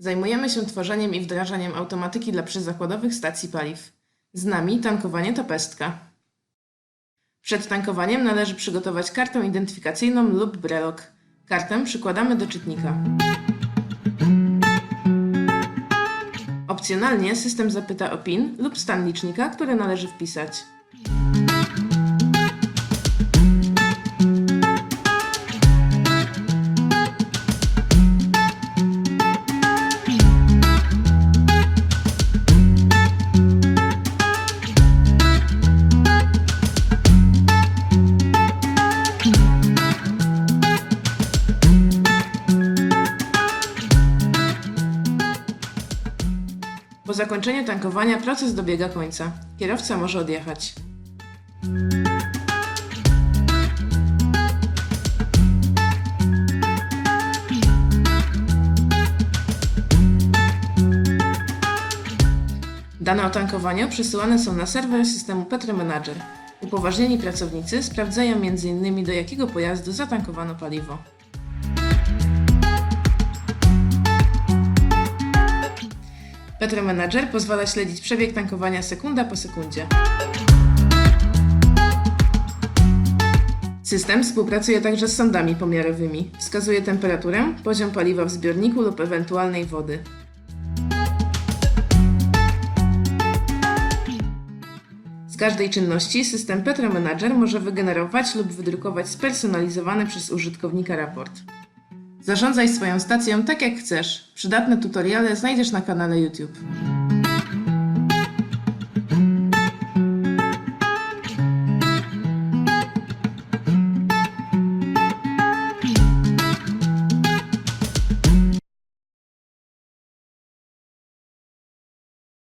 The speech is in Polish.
Zajmujemy się tworzeniem i wdrażaniem automatyki dla przyzakładowych stacji paliw. Z nami tankowanie to pestka. Przed tankowaniem należy przygotować kartę identyfikacyjną lub brelok. Kartę przykładamy do czytnika. Opcjonalnie system zapyta o PIN lub stan licznika, który należy wpisać. Po zakończeniu tankowania proces dobiega końca. Kierowca może odjechać. Dane o tankowaniu przesyłane są na serwer systemu Petromanager. Upoważnieni pracownicy sprawdzają m.in. do jakiego pojazdu zatankowano paliwo. Petromanager pozwala śledzić przebieg tankowania sekunda po sekundzie. System współpracuje także z sondami pomiarowymi. Wskazuje temperaturę, poziom paliwa w zbiorniku lub ewentualnej wody. Z każdej czynności system Petromanager może wygenerować lub wydrukować spersonalizowany przez użytkownika raport. Zarządzaj swoją stacją tak jak chcesz. Przydatne tutoriale znajdziesz na kanale YouTube.